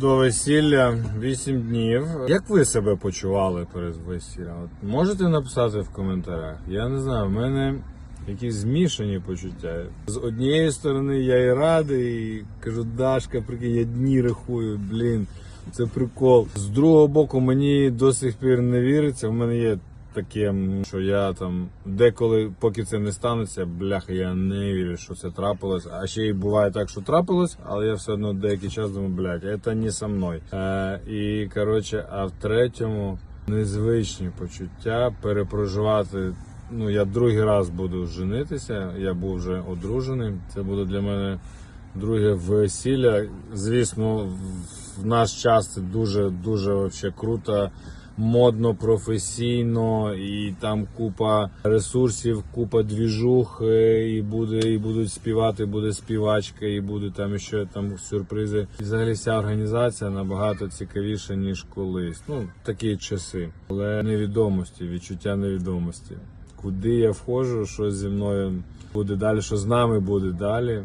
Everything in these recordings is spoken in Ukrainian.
До весілля 8 днів. Як ви себе почували перед весіллям? От можете написати в коментарях? Я не знаю, в мене якісь змішані почуття. З однієї сторони я і радий, і кажу, Дашка, прикинь, я дні рахую, блін, це прикол. З другого боку, мені до сих пір не віриться. В мене є таке, що я там деколи, поки це не станеться, бляха, я не вірю, що це трапилось. А ще й буває так, що трапилось, але я все одно деякий час думаю, блядь, це не со мною. Е, і коротше, а в третьому незвичні почуття перепроживати. Ну, я другий раз буду женитися, я був вже одружений. Це буде для мене друге весілля. Звісно, в- наш час це дуже дуже вообще круто, модно, професійно, і там купа ресурсів, купа двіжух, е, і буде, і будуть співати, буде співачка, і буде там ще там сюрпризи. І взагалі вся організація набагато цікавіша, ніж колись. Ну, такі часи. Але невідомості, відчуття невідомості. Куди я входжу, що зі мною буде далі, що з нами буде далі.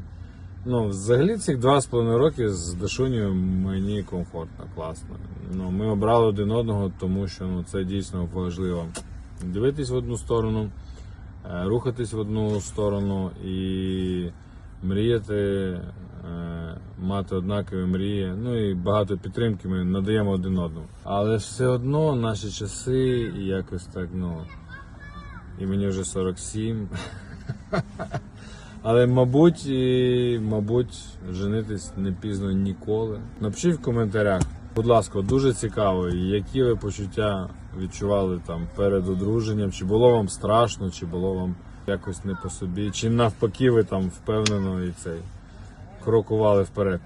Ну, взагалі цих два з половиною роки з Дашунею мені комфортно, класно. Ну, ми обрали один одного, тому що ну, це дійсно важливо. Дивитись в одну сторону, е, рухатись в одну сторону і мріяти, е, мати однакові мрії. Ну і багато підтримки ми надаємо один одному. Але все одно наші часи якось так, ну. І мені вже 47. Але, мабуть, і, мабуть, женитись не пізно ніколи. Напишіть в коментарях, будь ласка, дуже цікаво, які ви почуття відчували там перед одруженням, чи було вам страшно, чи було вам якось не по собі, чи навпаки ви там впевнено і цей крокували вперед.